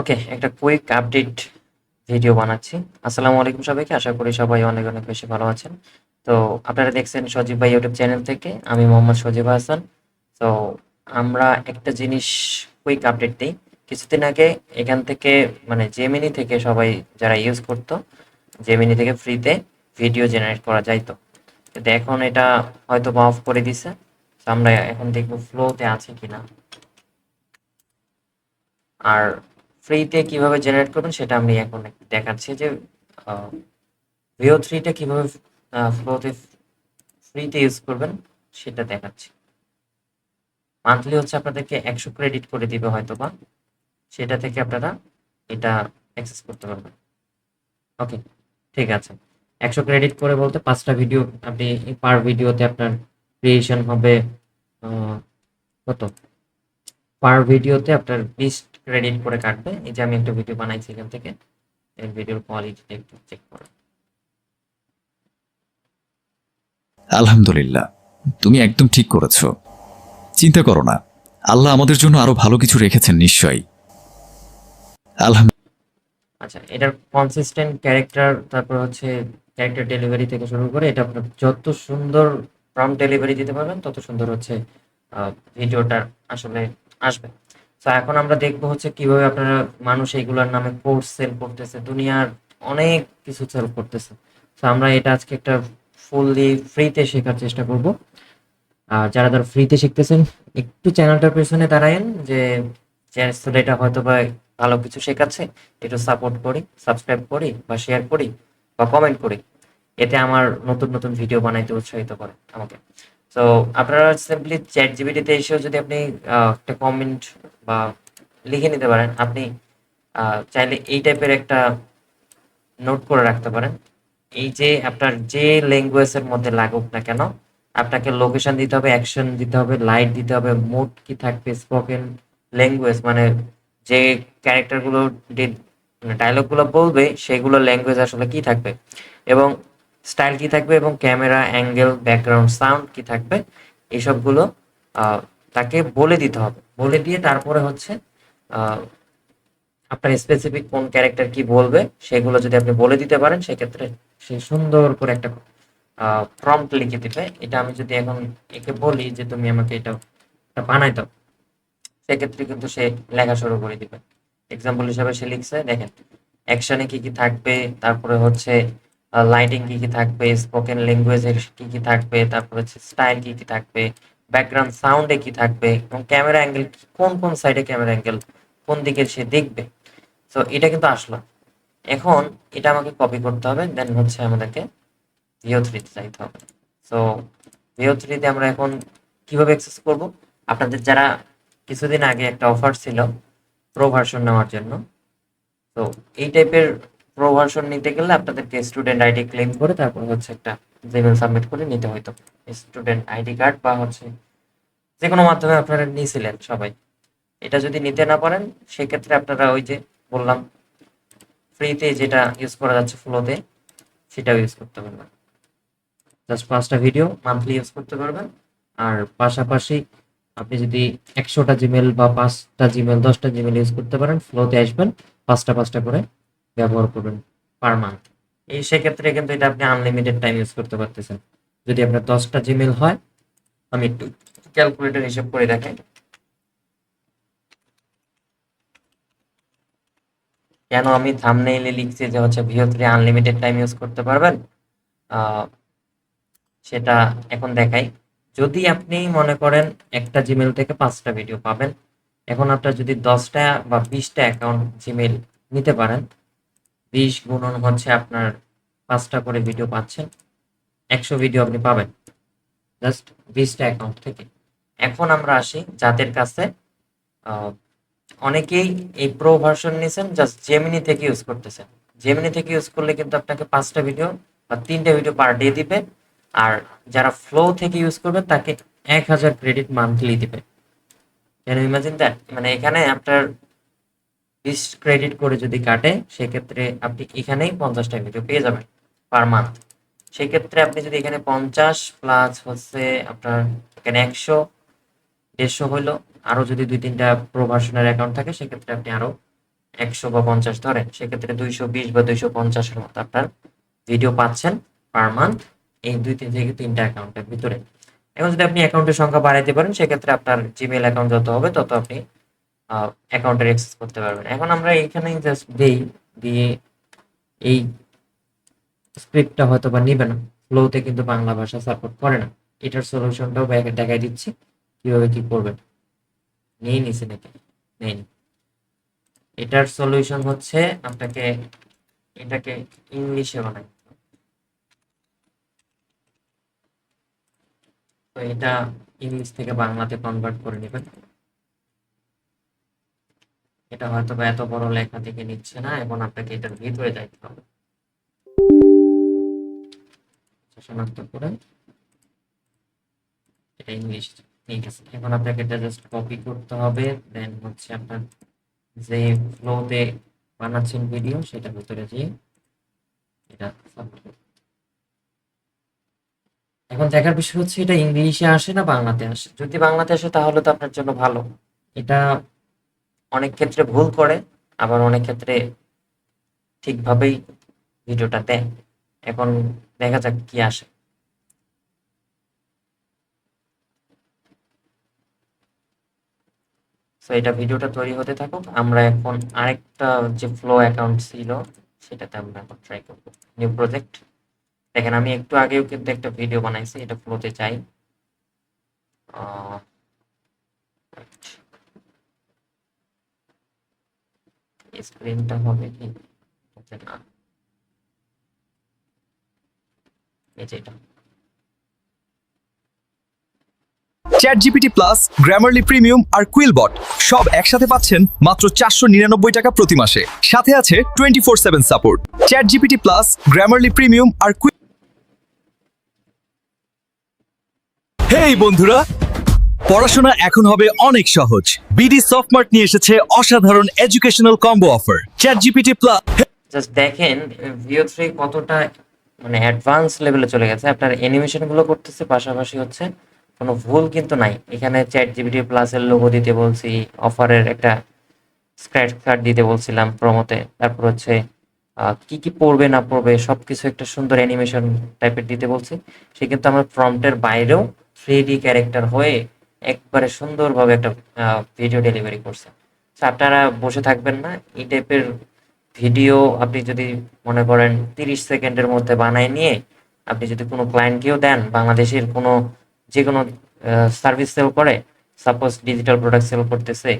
ওকে, একটা quick update video বানাচ্ছি। আসসালামু আলাইকুম সবাইকে, আশা করি সবাই অনেক অনেক বেশি ভালো আছেন। তো আপনারা দেখছেন সজীব ভাই ইউটিউব চ্যানেল থেকে, আমি মোহাম্মদ সজীব হাসান। তো আমরা একটা জিনিস কুইক আপডেট দিই। কিছুদিন আগে এখান থেকে মানে জেমিনি থেকে সবাই যারা ইউজ করতো জেমিনি থেকে ফ্রিতে ভিডিও জেনারেট করা যাইতো। কিন্তু এখন এটা হয়তো বা অফ করে দিছে। তো আমরা এখন দেখব ফ্লোতে আছে কিনা। আর ফ্রিতে কীভাবে জেনারেট করবেন সেটা আমি এখন দেখাচ্ছি যে ভিও থ্রিটা কীভাবে ফ্লোতে ফ্রিতে ইউজ করবেন সেটা দেখাচ্ছি। মান্থলি হচ্ছে আপনাদেরকে একশো ক্রেডিট করে দিবে হয়তো বা সেটা থেকে আপনারা এটা অ্যাক্সেস করতে পারবেন। ওকে ঠিক আছে। একশো ক্রেডিট করে বলতে পাঁচটা ভিডিও আপনি পার ভিডিওতে আপনার ক্রিয়েশন হবে কত? পার ভিডিওতে আপনার বিশ ক্রেডিট করে কাটবে। এই যে আমি একটা ভিডিও বানাইছি এখান থেকে। এই ভিডিওর কোয়ালিটিটা একটু চেক করো। আলহামদুলিল্লাহ। তুমি একদম ঠিক করেছ। চিন্তা করো না। আল্লাহ আমাদের জন্য আরও ভালো কিছু রেখেছেন নিশ্চয়ই। আলহাম আচ্ছা এটার কনসিস্টেন্ট ক্যারেক্টার তারপর হচ্ছে ক্যারেক্টার ডেলিভারি থেকে শুরু করে এটা আপনার যত সুন্দর প্রম ডেলিভারি দিতে পারবেন তত সুন্দর হচ্ছে ভিডিওটা আসলে আসবে। তো এখন আমরা দেখব হচ্ছে কীভাবে আপনারা মানুষ এইগুলোর নামে কোর্স সেল করতেছে। দুনিয়ার অনেক কিছু সেল করতেছে। তো আমরা এটা আজকে একটা ফুললি ফ্রিতে শেখার চেষ্টা করব। আর যারা ধর ফ্রিতে শিখতেছেন, একটু চ্যানেলটার পেছনে দাঁড়ায়েন যে চ্যানেল এটা হয়তো বা ভালো কিছু শেখাচ্ছে, একটু সাপোর্ট করি সাবস্ক্রাইব করি বা শেয়ার করি বা কমেন্ট করি। এতে আমার নতুন নতুন ভিডিও বানাইতে উৎসাহিত করে আমাকে। তো আপনারা সিম্পলি চ্যাট জিবিটিতে এসেও যদি আপনি একটা কমেন্ট বা লিখে নিতে পারেন, আপনি চাইলে এই টাইপের একটা নোট করে রাখতে পারেন। এই যে আপনার যে ল্যাঙ্গুয়েজের মধ্যে লাগুক না কেন, আপনাকে লোকেশন দিতে হবে অ্যাকশন দিতে হবে লাইট দিতে হবে মুড কি থাকবে স্পোকেন ল্যাঙ্গুয়েজ মানে যে ক্যারেক্টারগুলো মানে ডায়লগগুলো বলবে, সেগুলো ল্যাঙ্গুয়েজ আসলে কি থাকবে? এবং স্টাইল কি থাকবে এবং ক্যামেরা অ্যাঙ্গেল ব্যাকগ্রাউন্ড সাউন্ড কি থাকবে এইসবগুলো আহ, তাকে বলে দিতে হবে। বলে দিয়ে তারপরে হচ্ছে আপনার স্পেসিফিক কোন ক্যারেক্টার কি বলবে সেগুলো যদি আপনি বলে দিতে পারেন সেক্ষেত্রে সে সুন্দর করে একটা প্রম্পট লিখে দিবে। এটা আমি যদি এখন একে বলি যে তুমি আমাকে এটা বানাই দাও সেক্ষেত্রে কিন্তু সে লেখা শুরু করে দিবে। এক্সাম্পল হিসাবে সে লিখছে দেখেন অ্যাকশনে কি কি থাকবে তারপরে হচ্ছে লাইটিং কি কি থাকবে স্পোকেন ল্যাঙ্গুয়েজের কি কি থাকবে, তারপর হচ্ছে স্টাইল কি কি থাকবে ব্যাকগ্রাউন্ড সাউন্ডে কি থাকবে এবং ক্যামেরা অ্যাঙ্গেল কোন কোন সাইডে ক্যামেরা অ্যাঙ্গেল কোন দিকে সে দেখবে। তো এটা কিন্তু আসলো। এখন এটা আমাকে কপি করতে হবে দেন হচ্ছে আমাদেরকে ভিও থ্রিতে যাইতে হবে। সো ভিও থ্রিতে আমরা এখন কীভাবে অ্যাক্সেস করব? আপনাদের যারা কিছুদিন আগে একটা অফার ছিল প্রো ভার্সন নেওয়ার জন্য। তো এই টাইপের প্রো ভার্সন নিতে গেলে আপনাদেরকে স্টুডেন্ট আইডি ক্লেম করে তারপর হচ্ছে একটা জিমেল সাবমিট করে নিতে হইতো। স্টুডেন্ট আইডি কার্ড বা হচ্ছে যে কোনো মাধ্যমে আপনারা নিয়েছিলেন সবাই। এটা যদি নিতে না পারেন, সেক্ষেত্রে আপনারা ওই যে বললাম ফ্রিতে যেটা ইউজ করা যাচ্ছে ফ্লোতে সেটাও ইউজ করতে পারবেন। জাস্ট পাঁচটা ভিডিও মান্থলি ইউজ করতে পারবেন। আর পাশাপাশি আপনি যদি একশোটা জিমেল বা পাঁচটা জিমেল দশটা জিমেল ইউজ করতে পারেন ফ্লোতে আসবেন, পাঁচটা পাঁচটা করে। ব্যবহার করবেন পার মান্থ এই সেক্ষেত্রে কিন্তু এটা আপনি আনলিমিটেড টাইম ইউজ করতে পারতেছেন। যদি আপনার দশটা জিমেল হয়, আমি একটু ক্যালকুলেটর হিসেব করে দেখাই। কেন আমি থামনেইলে লিখছি যে হচ্ছে ভিও থ্রি আনলিমিটেড টাইম ইউজ করতে পারবেন? সেটা এখন দেখাই। যদি আপনি মনে করেন একটা জিমেল থেকে পাঁচটা ভিডিও পাবেন, এখন আপনার যদি দশটা বা বিশটা অ্যাকাউন্ট জিমেল নিতে পারেন বিশ গুণন হচ্ছে আপনার পাঁচটা করে ভিডিও পাচ্ছেন। একশো ভিডিও আপনি পাবেন। জাস্ট বিশটা অ্যাকাউন্ট থেকে। এখন আমরা আসি যাদের কাছে। অনেকেই এই প্রো ভার্সন নিয়েছেন জাস্ট জেমিনি থেকে ইউজ করতেছেন। জেমিনি থেকে ইউজ করলে কিন্তু আপনাকে পাঁচটা ভিডিও বা তিনটা ভিডিও পার ডে দিবে। আর যারা ফ্লো থেকে ইউজ করবে, তাকে এক হাজার ক্রেডিট মান্থলি দিবে। ক্যান ইমাজিন দ্যাট মানে এখানে আপনার বিশ ক্রেডিট করে যদি কাটে, সেক্ষেত্রে আপনি এখানেই পঞ্চাশ টাকা ভিডিও পেয়ে যাবেন পার মান্থ সেক্ষেত্রে আপনি যদি এখানে পঞ্চাশ প্লাস হচ্ছে আপনার এখানে একশো, দেড়শো হইল, আরও যদি দুই তিনটা প্রো অ্যাকাউন্ট থাকে, সেক্ষেত্রে আপনি আরও একশো বা পঞ্চাশ ধরেন। সেক্ষেত্রে দুইশো বিশ বা দুইশো পঞ্চাশের মতো আপনার ভিডিও পাচ্ছেন পার মান্থ এই দুই তিন থেকে তিনটা অ্যাকাউন্টের ভিতরে। এখন যদি আপনি অ্যাকাউন্টের সংখ্যা বাড়াইতে পারেন, সেক্ষেত্রে আপনার জিমেল অ্যাকাউন্ট যত হবে, তত আপনি অ্যাকাউন্টের অ্যাক্সেস করতে পারবেন এখন আমরা এখানেই জাস্ট দেই, দিয়ে এই স্ক্রিপ্টটা হয়তো বা নিবে না। ফ্লোতে কিন্তু বাংলা ভাষা সাপোর্ট করে না। এটার সলিউশনটাও ব্যাগে দেখাই দিচ্ছি, কীভাবে কি করবেন। নিয়ে নিছে নাকি? নেই এটার সলিউশন হচ্ছে আপনাকে, এটাকে ইংলিশে বানাই। তো এটা ইংলিশ থেকে বাংলাতে কনভার্ট করে নেবেন। এটা হয়তো বা এত বড় লেখা থেকে নিচ্ছে না এবং আপনাকে এটার ভিতরে যাইতে হবে। আচ্ছা, শনাক্ত করে। এটা ইংলিশ ঠিক আছে। এখন আপনাকে এটা জাস্ট কপি করতে হবে দেন হচ্ছে আপনার যে ফ্লোতে বানাচ্ছেন ভিডিও সেটা ভিতরে যেয়ে এটা এখন দেখার বিষয় হচ্ছে এটা ইংলিশে আসে না বাংলাতে আসে? যদি বাংলাতে আসে তাহলে তো আপনার জন্য ভালো। এটা অনেক ক্ষেত্রে ভুল করে, আবার অনেক ক্ষেত্রে ঠিকভাবেই ভিডিওটা দেয় এখন দেখা যাক কি আসে। তো এটা ভিডিওটা তৈরি হতে থাকুক। আমরা এখন আরেকটা যে ফ্লো অ্যাকাউন্ট ছিল, সেটাতে আমরা এখন ট্রাই করব। নিউ প্রজেক্ট দেখেন, আমি একটু আগেও কিন্তু একটা ভিডিও বানাইছি, এটা ফ্লোতে চাই। স্ক্রিনটা হবে কি না এই যে এটা ChatGPT plus Grammarly premium আর কুইলবট সব একসাথে পাচ্ছেন মাত্র চারশো নিরানব্বই টাকা প্রতি মাসে। সাথে আছে twenty four seven support ChatGPT plus Grammarly premium আর কুইল হেই বন্ধুরা! পড়াশোনা এখন হবে অনেক সহজ। বিডি সফটমার্ট নিয়ে এসেছে অসাধারণ educational combo offer ChatGPT plus just দেখেন ভিও থ্রি কতটা মানে অ্যাডভান্স লেভেলে চলে গেছে। আপনার অ্যানিমেশনগুলো করতেছে, পাশাপাশি হচ্ছে কোনো ভুল কিন্তু নাই। এখানে চ্যাট জিবিটি প্লাসের লোগো দিতে বলছি অফারের একটা স্ক্র্যাচ কার্ড দিতে বলছিলাম প্রমোতে তারপর হচ্ছে কি কি পড়বে, না পড়বে, সবকিছু একটা সুন্দর অ্যানিমেশন টাইপের দিতে বলছি। সে কিন্তু আমার প্রম্পটের বাইরেও থ্রি ডি ক্যারেক্টার হয়ে একবারে সুন্দরভাবে একটা ভিডিও ডেলিভারি করছে। তো আপনারা বসে থাকবেন না, এই টাইপের ভিডিও আপনি যদি মনে করেন তিরিশ সেকেন্ডের মধ্যে বানায় নিয়ে আপনি যদি কোনো ক্লায়েন্টকেও দেন, বাংলাদেশের কোনো যে কোনো সার্ভিস সেল করে সাপোজ ডিজিটাল প্রোডাক্ট সেল করতেছে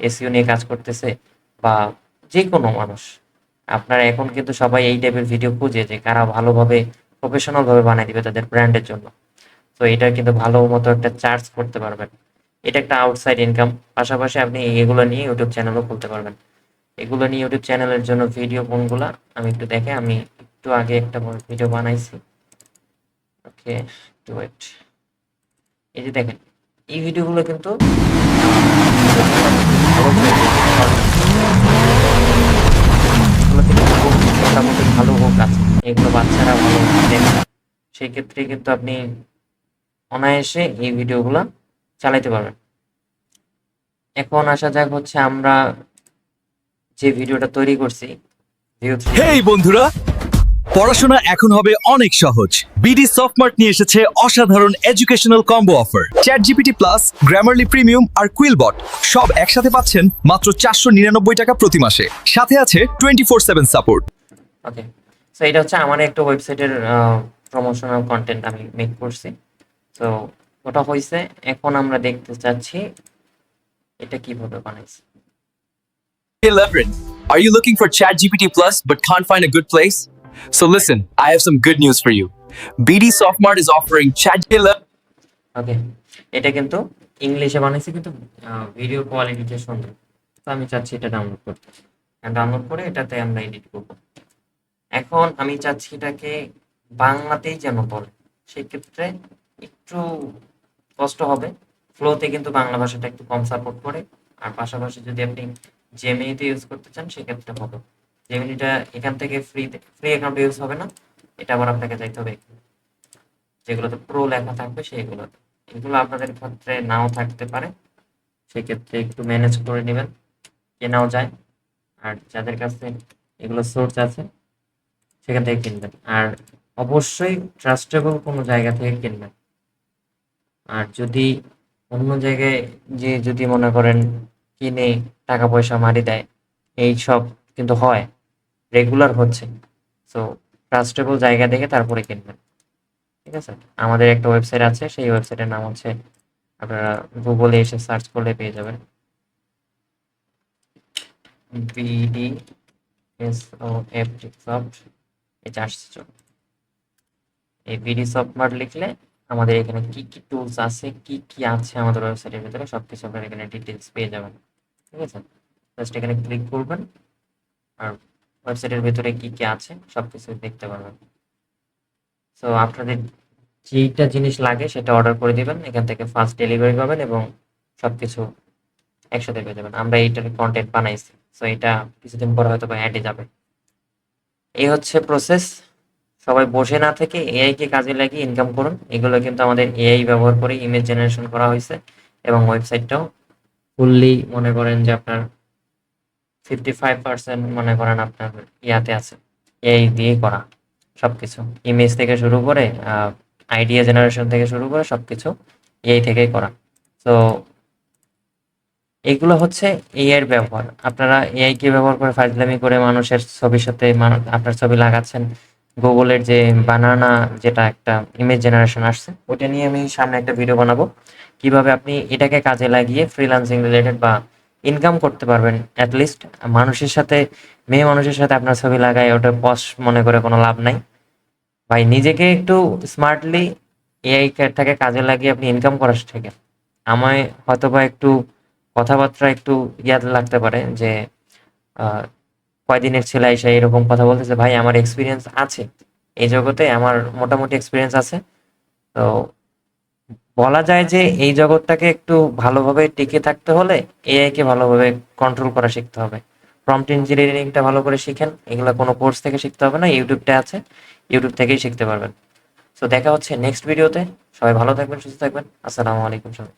এসিও নিয়ে কাজ করতেছে, বা যে কোনো মানুষ, আপনারা এখন কিন্তু সবাই এই টাইপের ভিডিও খুঁজে যে কারা ভালোভাবে প্রফেশনাল ভাবে বানাই দিবে তাদের ব্র্যান্ডের জন্য। তো এটা কিন্তু ভালো মতো একটা চার্জ করতে পারবেন। এটা একটা আউটসাইড ইনকাম পাশাপাশি আপনি এগুলো নিয়ে ইউটিউব চ্যানেলও খুলতে পারবেন। এগুলো নিয়ে ইউটিউব চ্যানেলের জন্য ভিডিও কোনগুলা, আমি একটু দেখে, আমি একটু আগে একটা ভিডিও বানাইছি। ওকে টু ওয়েট এই যে দেখেন, এই ভিডিওগুলো কিন্তু ভালো হোক আছে এগুলো বাচ্চারা ভালো সেই ক্ষেত্রে কিন্তু আপনি অনায়াসে এই ভিডিওগুলো চালাইতে পারবেন। এখন আসা যাক হচ্ছে আমরা যে ভিডিওটা তৈরি করছি হেই বন্ধুরা পড়াশোনা এখন হবে অনেক সহজ। বিডি সফটমার্ট নিয়ে এসেছে অসাধারণ educational combo offer ChatGPT plus Grammarly premium আর কুইলবট সব একসাথে পাচ্ছেন মাত্র চারশো নিরানব্বই টাকা প্রতি মাসে। সাথে আছে twenty four seven support okay so এটা হচ্ছে আমার একটা ওয়েবসাইটের প্রমোশনাল কন্টেন্ট আমি মেক করছি। তো ওটা হয়েছে এখন আমরা দেখতে চাচ্ছি এটা কীভাবে বানাইছি Hey Levrin, are you looking for ChatGPT Plus but can't find a good place? So listen, I have some good news for you. BD Softmart is offering Chat. Hey ওকে এটা কিন্তু ইংলিশে বানাইছি কিন্তু ভিডিও কোয়ালিটিটা সুন্দর তো আমি চাচ্ছি এটা ডাউনলোড করতে ডাউনলোড করে এটাতে আমরা এডিট করব এখন আমি চাচ্ছি এটাকে বাংলাতেই যেন বলে সেক্ষেত্রে একটু কষ্ট হবে। ফ্লোতে কিন্তু বাংলা ভাষাটা একটু কম সাপোর্ট করে। আর পাশাপাশি যদি আপনি জেমিনিতে ইউজ করতে চান, সেক্ষেত্রে হবে। জেমিনিটা এখান থেকে ফ্রি ফ্রি অ্যাকাউন্ট ইউজ হবে না। এটা আবার আপনাকে যাইতে হবে যেগুলোতে প্রো লেখা থাকবে, সেইগুলোতে। এগুলো আপনাদের ক্ষেত্রে নাও থাকতে পারে। সেক্ষেত্রে একটু ম্যানেজ করে নেবেন। কেনাও যায়। আর যাদের কাছে এগুলো সোর্স আছে, সেখান থেকে কিনবেন। আর অবশ্যই ট্রাস্টেবল কোনো জায়গা থেকে কিনবেন। আর যদি অন্য জায়গায় যে যদি মনে করেন কিনে টাকা পয়সা মারি দেয়, এই সব কিন্তু হয় রেগুলার হচ্ছে। সো ট্রাস্টেবল জায়গা দেখে তারপরে কিনবেন। ঠিক আছে? আমাদের একটা ওয়েবসাইট আছে, সেই ওয়েবসাইটের নাম হচ্ছে, আপনারা গুগলে এসে সার্চ করলে পেয়ে যাবেন। বিডি সফট এই চলো। এই বিডি সফটমার্ট লিখলে আমাদের এখানে কি কি টুলস আছে, কি কি আছে আমাদের ওয়েবসাইটের ভিতরে, সবকিছু আপনারা এখানে ডিটেলস পেয়ে যাবেন, ঠিক আছে? জাস্ট এখানে ক্লিক করবেন, আর ওয়েবসাইটের ভিতরে কি কি আছে, সবকিছু দেখতে পারবেন। সো আপনাদের যেইটা জিনিস লাগে সেটা অর্ডার করে দিবেন, এখান থেকে ফার্স্ট ডেলিভারি পাবেন এবং সবকিছু একসাথে পেয়ে যাবেন। আমরা এইটার কন্টেন্ট বানাইছি সো এটা কিছুদিন পর হয়তো বা অ্যাডে যাবে। এই হচ্ছে প্রসেস সবাই বসে না থেকে এআই কে কাজে লাগিয়ে ইনকাম করুন। এগুলো কিন্তু আমাদের এআই ব্যবহার করে ইমেজ জেনারেশন করা হয়েছে এবং ওয়েবসাইটটাও ফুললি মনে করেন যে আপনার ফিফটি ফাইভ পার্সেন্ট মনে করেন আপনার ইয়াতে আছে। এআই দিয়ে করা সবকিছু। ইমেজ থেকে শুরু করে আইডিয়া জেনারেশন থেকে শুরু করে সবকিছু এআই থেকেই করা। তো এগুলো হচ্ছে এআই এর ব্যবহার। আপনারা এআই কে ব্যবহার করে ফাজলামি করে মানুষের ছবির সাথে আপনার ছবি লাগাচ্ছেন গুগলের যে বানানা যেটা একটা ইমেজ জেনারেশন আসছে ওটা নিয়ে আমি সামনে একটা ভিডিও বানাবো। কীভাবে আপনি এটাকে কাজে লাগিয়ে ফ্রিল্যান্সিং রিলেটেড বা ইনকাম করতে পারবেন অ্যাটলিস্ট মানুষের সাথে, মেয়ে মানুষের সাথে আপনার ছবি লাগায়, ওটা পশ মনে করে কোনো লাভ নাই। ভাই, নিজেকে একটু স্মার্টলি এআই টাকে কাজে লাগিয়ে আপনি ইনকাম করার থেকে আমায় হয়তো বা একটু কথাবার্তা একটু ইয়াদ লাগতে পারে যে কয়দিনের ছেলে এসে এরকম কথা বলতেছে, ভাই, আমার এক্সপিরিয়েন্স আছে। এই জগতে আমার মোটামুটি এক্সপিরিয়েন্স আছে। তো বলা যায় যে এই জগৎটাকে একটু ভালোভাবে টিকে থাকতে হলে এআই কে ভালোভাবে কন্ট্রোল করা শিখতে হবে। প্রম্পট ইঞ্জিনিয়ারিংটা ভালো করে শিখেন। এগুলো কোনো কোর্স থেকে শিখতে হবে না ইউটিউবটা আছে। ইউটিউব থেকেই শিখতে পারবেন। সো দেখা হচ্ছে নেক্সট ভিডিওতে সবাই ভালো থাকবেন, সুস্থ থাকবেন। আসসালামু আলাইকুম সবাই।